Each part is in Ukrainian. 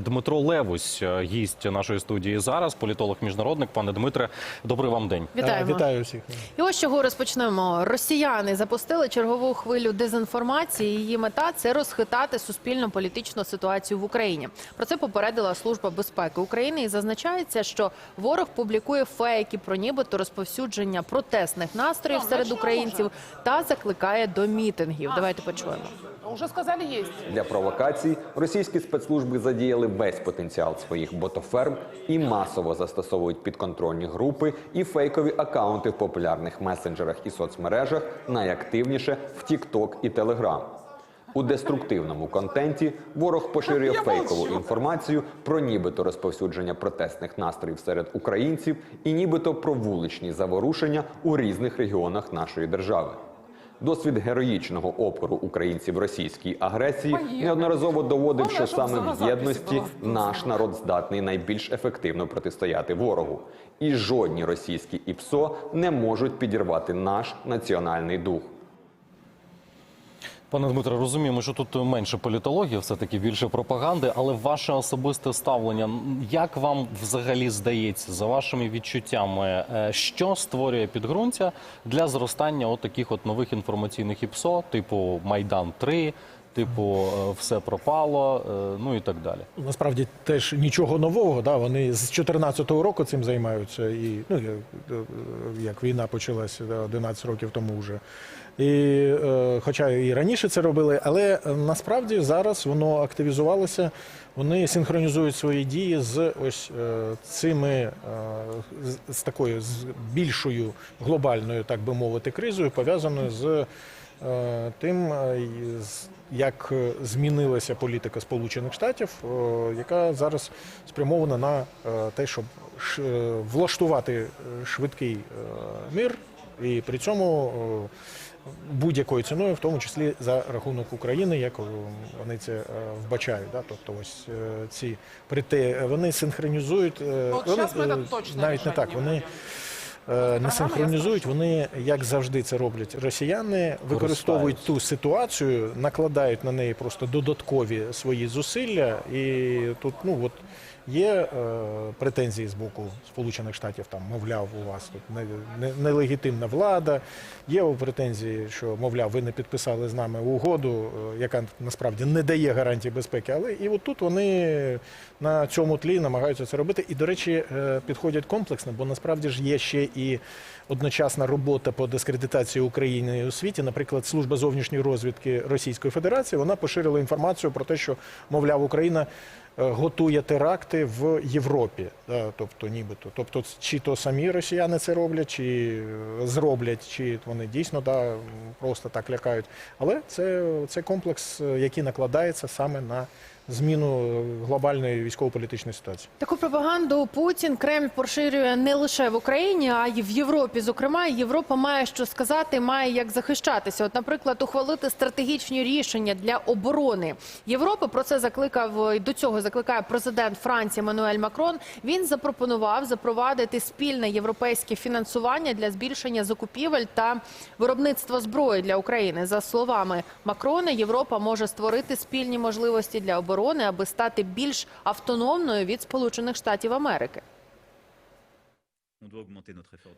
Дмитро Левусь, е, гість нашої студії зараз, політолог-міжнародник. Пане Дмитре, добрий вам день. Вітаємо. Е, Вітаю всіх. І ось чого розпочнемо. Росіяни запустили чергову хвилю дезінформації. Її мета це розхитати суспільно-політичну ситуацію в Україні. Про це попередила служба безпеки України. І зазначається, що ворог публікує фейки про нібито розповсюдження протестних настроїв серед українців та закликає до мітингів. Давайте почуємо. Уже сказали есть. Для провокацій російські спецслужби задіяли весь потенціал своїх ботоферм і масово застосовують підконтрольні групи і фейкові акаунти в популярних месенджерах і соцмережах, найактивніше в TikTok і Telegram. У деструктивному контенті ворог поширює фейкову інформацію про нібито розповсюдження протестних настроїв серед українців і нібито про вуличні заворушення у різних регіонах нашої держави. Досвід героїчного опору українців російській агресії неодноразово доводив, що саме в єдності наш народ здатний найбільш ефективно протистояти ворогу, і жодні російські ІПСО не можуть підірвати наш національний дух. Пане Дмитре, розуміємо, що тут менше політології, все таки більше пропаганди. Але ваше особисте ставлення, як вам взагалі здається, за вашими відчуттями, е, що створює підґрунтя для зростання от таких от нових інформаційних ІПСО, типу Майдан 3 типу е, все пропало, е, ну і так далі. Насправді теж нічого нового. Да, вони з 2014 року цим займаються, і ну як, війна почалася да, 11 років тому вже. І, е, хоча і раніше це робили, але е, насправді зараз воно активізувалося. Вони синхронізують свої дії з ось е, цими з, такою з більшою глобальною, так би мовити, кризою, пов'язаною з тим, як змінилася політика Сполучених Штатів, яка зараз спрямована на те, щоб влаштувати швидкий мир, і при цьому будь-якою ціною, в тому числі за рахунок України, як вони це е, вбачають. Да? Тобто, ось е, ці прите, вони синхронізують е, От вони, ми точно навіть не так. Вони не синхронізують, вони як завжди це роблять. Росіяни використовують ту ситуацію, накладають на неї просто додаткові свої зусилля, і тут ну от. Є е, претензії з боку Сполучених Штатів, там мовляв, у вас тут не, не, влада. Є претензії, що мовляв, ви не підписали з нами угоду, е, яка насправді не дає гарантії безпеки. Але і от тут вони на цьому тлі намагаються це робити. І, до речі, е, підходять комплексно, бо насправді ж є ще і одночасна робота по дискредитації України у світі. Наприклад, служба зовнішньої розвідки Російської Федерації вона поширила інформацію про те, що мовляв Україна е, готує теракти в Європі, тобто нібито. Тобто, чи то самі росіяни це роблять, чи е, зроблять, чи вони дійсно да, просто так лякають. Але це, це комплекс, е, який накладається саме на зміну глобальної військово-політичної ситуації. Таку пропаганду Путін Кремль поширює не лише в Україні, а й в Європі. Зокрема, Європа має що сказати, має як захищатися. От, наприклад, ухвалити стратегічні рішення для оборони Європи. Про це закликав до цього закликає президент Франції Мануель Макрон. Він запропонував запровадити спільне європейське фінансування для збільшення закупівель та виробництва зброї для України. За словами Макрона, Європа може створити спільні можливості для оборони, аби стати більш автономною від Сполучених Штатів Америки.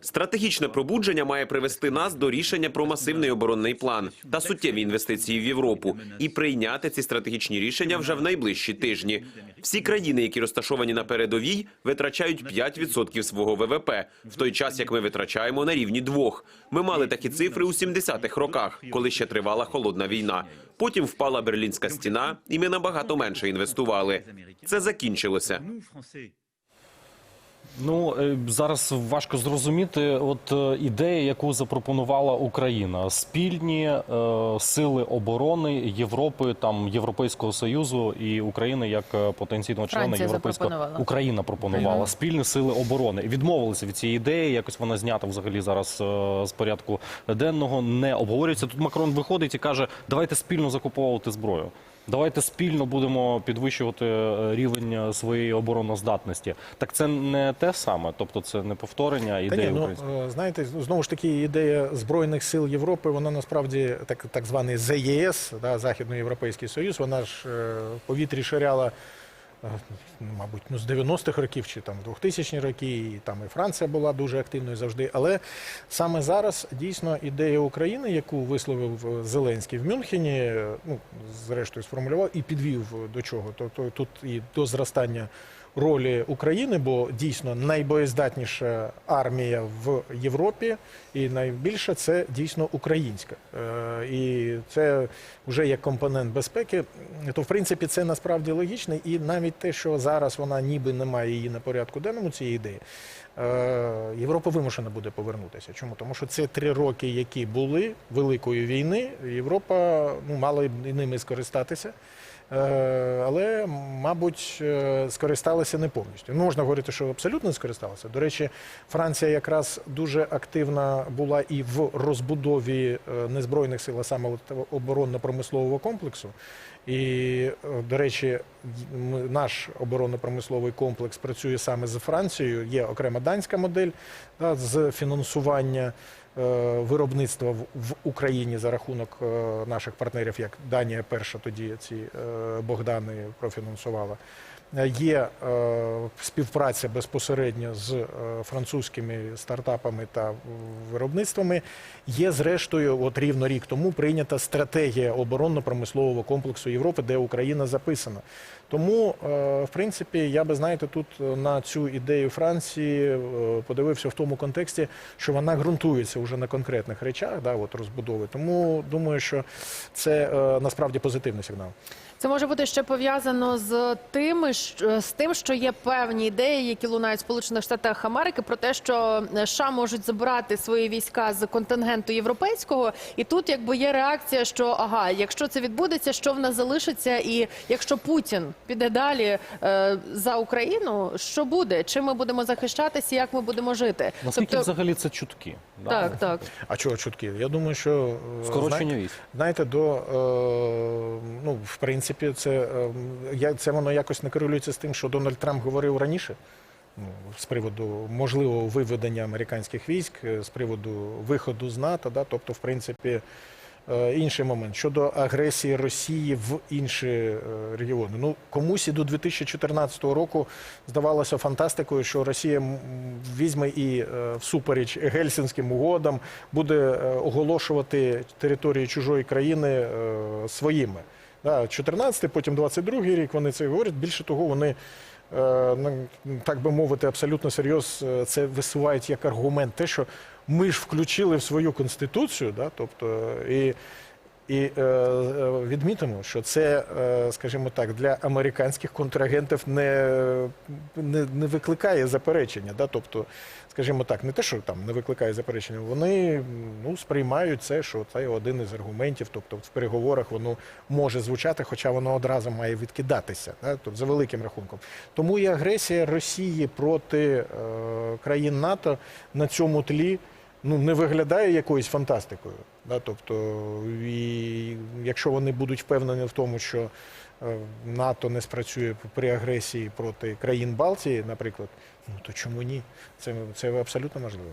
Стратегічне пробудження має привести нас до рішення про масивний оборонний план та суттєві інвестиції в Європу і прийняти ці стратегічні рішення вже в найближчі тижні. Всі країни, які розташовані на передовій, витрачають 5% свого ВВП, в той час як ми витрачаємо на рівні двох. Ми мали такі цифри у 70-х роках, коли ще тривала холодна війна. Потім впала берлінська стіна, і ми набагато менше інвестували. Це закінчилося. Ну е, зараз важко зрозуміти, от е, ідея, яку запропонувала Україна, спільні е, сили оборони Європи, там Європейського союзу і України як е, потенційного члена Франція європейського запропонувала. Україна пропонувала спільні сили оборони. Відмовилися від цієї ідеї. Якось вона знята взагалі зараз е, з порядку денного. Не обговорюється. Тут Макрон виходить і каже: давайте спільно закуповувати зброю. Давайте спільно будемо підвищувати е, рівень е, своєї обороноздатності. Так це не те саме, тобто це не повторення Та ідеї ні, ну е, знаєте, знову ж таки, ідея збройних сил Європи, вона насправді так, так званий ЗЄС, да, Західноєвропейський Союз, вона ж в повітрі ширяла мабуть, ну, з 90-х років чи там 2000-ні роки, і там і Франція була дуже активною завжди. Але саме зараз дійсно ідея України, яку висловив е, Зеленський в Мюнхені, е, ну, зрештою сформулював і підвів до чого. Тобто тут і до зростання ролі України, бо дійсно найбоєздатніша армія в Європі, і найбільше це дійсно українська. Е, І це вже як компонент безпеки. То в принципі це насправді логічно, і навіть те, що зараз вона ніби не має її на порядку денному цієї ідеї. е, Європа вимушена буде повернутися. Чому? Тому що це три роки, які були великої війни. Європа ну, мала і ними скористатися. Е, Але, мабуть, е, скористалися не повністю. Ну, можна говорити, що абсолютно не скористалися. До речі, Франція якраз дуже активна була і в розбудові е, незбройних сил, а саме оборонно-промислового комплексу. І, до речі, наш оборонно-промисловий комплекс працює саме з Францією. Є окрема данська модель да, з фінансування виробництва в, Україні за рахунок е, наших партнерів, як Данія перша тоді ці е, Богдани профінансувала. Е, Є е, співпраця безпосередньо з е, французькими стартапами та виробництвами. Є, зрештою, от рівно рік тому прийнята стратегія оборонно-промислового комплексу Європи, де Україна записана. Тому, е, в принципі, я би знаєте, тут е, на цю ідею Франції е, подивився в тому контексті, що вона ґрунтується вже на конкретних речах, да, от розбудови. Тому думаю, що це насправді позитивний сигнал. Це може бути ще пов'язано з тим, з тим, що є певні ідеї, які лунають в Сполучених Штатах Америки, про те, що США можуть забирати свої війська з контингенту європейського, і тут якби є реакція, що ага, якщо це відбудеться, що в нас залишиться, і якщо Путін піде далі е, за Україну, що буде? Чим ми будемо захищатися, як ми будемо жити? Наскільки взагалі це чутки? да? так, так. А чого чутки? Я думаю, що е, Скорочення військ. Знаєте, до е, ну в принципі, це е, я це воно якось не корелюється з тим, що Дональд Трамп говорив раніше. Ну, з приводу можливого виведення американських військ, е, з приводу виходу з НАТО, да, тобто, в принципі, інший момент щодо агресії Росії в інші е, регіони. Ну комусь і до 2014 року здавалося фантастикою, що Росія візьме і е, всупереч гельсінським угодам буде е, оголошувати території чужої країни е, своїми. Да, 14, потім 22 рік вони це говорять. Більше того, вони е, так би мовити, абсолютно серйозно е, це висувають як аргумент, те, що ми ж включили в свою конституцію, да, тобто і. І е, е, відмітимо, що це, е, скажімо так, для американських контрагентів не, не, не викликає заперечення. Да? Тобто, скажімо так, не те, що там не викликає заперечення, вони ну, сприймають це, що це один із аргументів. Тобто в переговорах воно може звучати, хоча воно одразу має відкидатися, да? тобто, за великим рахунком. Тому і агресія Росії проти е, країн НАТО на цьому тлі ну, не виглядає якоюсь фантастикою. Да? Тобто, і якщо вони будуть впевнені в тому, що е, НАТО не спрацює при агресії проти країн Балтії, наприклад, ну то чому ні? Це, це абсолютно можливо.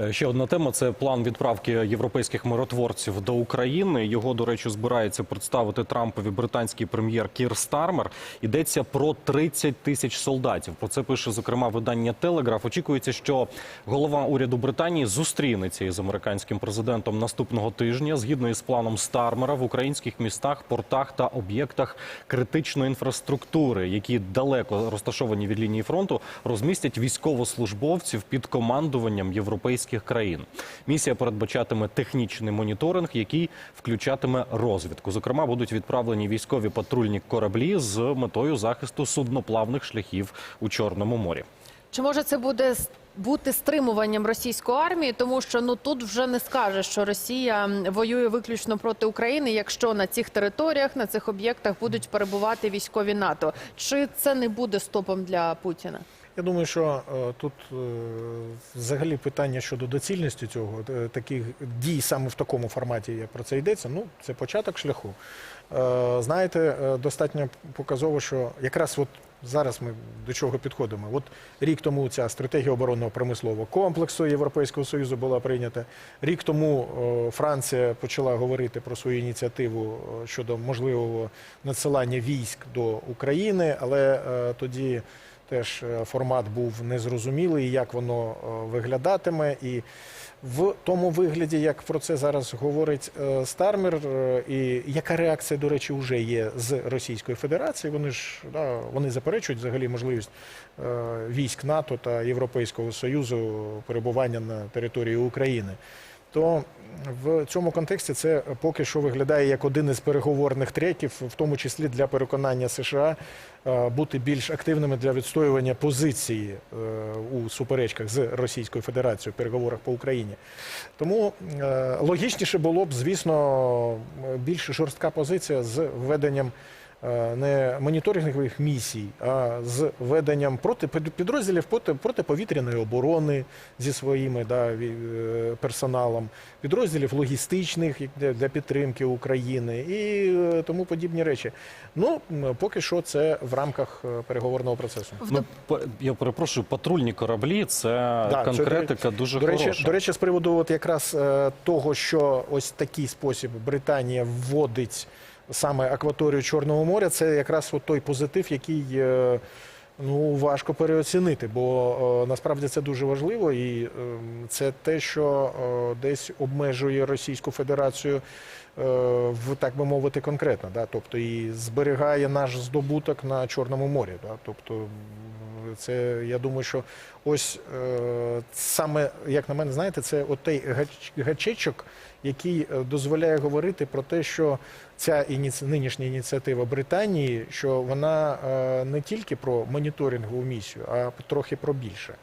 Е, Ще одна тема це план відправки європейських миротворців до України. Його, до речі, збирається представити Трампові британський прем'єр Кір Стармер. Йдеться про 30 тисяч солдатів. Про це пише зокрема видання Телеграф. Очікується, що голова уряду Британії зустрінеться із американським президентом наступного тижня. Згідно із планом Стармера в українських містах, портах та об'єктах критичної інфраструктури, які далеко розташовані від лінії фронту, розмістять військовослужбовців під командуванням європейських країн. Місія передбачатиме технічний моніторинг, який включатиме розвідку. Зокрема, будуть відправлені військові патрульні кораблі з метою захисту судноплавних шляхів у Чорному морі. Чи може це буде бути стримуванням російської армії, тому що ну тут вже не скажеш, що Росія воює виключно проти України, якщо на цих територіях, на цих об'єктах будуть перебувати військові НАТО. Чи це не буде стопом для Путіна? Я думаю, що е, тут е, взагалі питання щодо доцільності цього е, таких дій саме в такому форматі, як про це йдеться. Ну це початок шляху. Знаєте, достатньо показово, що якраз от зараз ми до чого підходимо. От рік тому ця стратегія оборонного промислового комплексу Європейського союзу була прийнята. Рік тому Франція почала говорити про свою ініціативу щодо можливого надсилання військ до України, але тоді теж е, формат був незрозумілий, як воно е, виглядатиме. І в тому вигляді, як про це зараз говорить е, Стармер, і яка реакція, до речі, вже є з Російської Федерації. Вони ж да, вони заперечують взагалі можливість військ НАТО та Європейського Союзу перебування на території України. То в цьому контексті це поки що виглядає як один із переговорних треків, в тому числі для переконання США е, бути більш активними для відстоювання позиції е, у суперечках з Російською Федерацією в переговорах по Україні. Тому е, логічніше було б, звісно, більш жорстка позиція з введенням не моніторингових місій, а з введенням проти підрозділів проти протиповітряної оборони зі своїми да, е, персоналом, підрозділів логістичних для, підтримки України і е, тому подібні речі. Ну поки що це в рамках е, переговорного процесу. Ну, я перепрошую, патрульні кораблі це Да, це, конкретика дуже до речі, хороша. До речі, з приводу от якраз е, того, що ось такий спосіб Британія вводить саме акваторію Чорного моря, це якраз от той позитив, який е, ну, важко переоцінити, бо е, насправді це дуже важливо, і е, це те, що е, десь обмежує Російську Федерацію. В так би мовити, конкретно, да, тобто і зберігає наш здобуток на Чорному морі. Да, тобто це я думаю, що ось е, саме як на мене, знаєте, це отей гачечок, який е, дозволяє говорити про те, що ця ініці... нинішня ініціатива Британії, що вона е, не тільки про моніторингову місію, а трохи про більше.